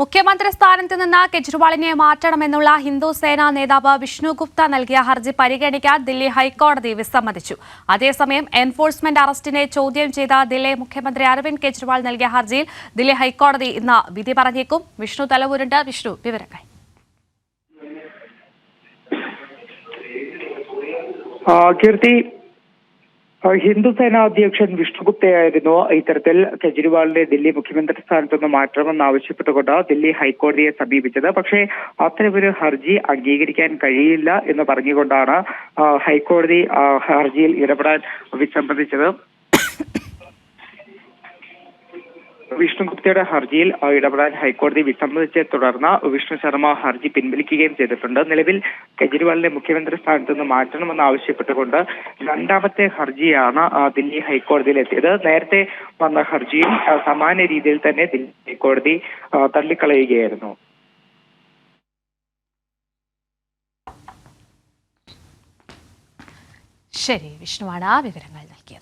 മുഖ്യമന്ത്രി സ്ഥാനത്ത് നിന്ന് കെജ്രിവാളിനെ മാറ്റണമെന്നുള്ള ഹിന്ദു സേനാ നേതാവ് വിഷ്ണു ഗുപ്ത നൽകിയ ഹർജി പരിഗണിക്കാൻ ദില്ലി ഹൈക്കോടതി വിസമ്മതിച്ചു. അതേസമയം എൻഫോഴ്സ്മെന്റ് അറസ്റ്റിനെ ചോദ്യം ചെയ്ത ദില്ലി മുഖ്യമന്ത്രി അരവിന്ദ് കെജ്രിവാൾ നൽകിയ ഹർജിയിൽ ദില്ലി ഹൈക്കോടതി ഇന്ന് വിധി പറഞ്ഞേക്കും. വിഷ്ണു തലവൂരുണ്ട്. വിഷ്ണു വിവരങ്ങൾ. കീർത്തി ആ, ഹിന്ദു സേനാ അധ്യക്ഷൻ വിഷ്ണുഗുപ്തയായിരുന്നു. ഇത്തരത്തിൽ കെജ്രിവാളിനെ ദില്ലി മുഖ്യമന്ത്രി സ്ഥാനത്തു നിന്ന് മാറ്റണമെന്ന് ആവശ്യപ്പെട്ടുകൊണ്ട് ദില്ലി ഹൈക്കോടതിയെ സമീപിച്ചത്. പക്ഷേ അത്തരമൊരു ഹർജി അംഗീകരിക്കാൻ കഴിയില്ല എന്ന് പറഞ്ഞുകൊണ്ടാണ് ഹൈക്കോടതി ഹർജിയിൽ ഇടപെടാൻ വിസമ്മതിച്ചത്. വിഷ്ണുഗുപ്തയുടെ ഹർജിയിൽ ഇടപെടാൻ ഹൈക്കോടതി വിസമ്മതിച്ചെ തുടർന്ന് വിഷ്ണു ശർമ്മ ഹർജി പിൻവലിക്കുകയും ചെയ്തിട്ടുണ്ട്. നിലവിൽ കെജ്രിവാളിനെ മുഖ്യമന്ത്രി സ്ഥാനത്ത് നിന്ന് മാറ്റണമെന്ന് ആവശ്യപ്പെട്ടുകൊണ്ട് രണ്ടാമത്തെ ഹർജിയാണ് ദില്ലി ഹൈക്കോടതിയിൽ എത്തിയത് നേരത്തെ വന്ന ഹർജിയും സമാന രീതിയിൽ തന്നെ ദില്ലി ഹൈക്കോടതി തള്ളിക്കളയുകയായിരുന്നു. ശരി വിഷ്ണുവാണ് ആ വിവരങ്ങൾ നൽകിയത്.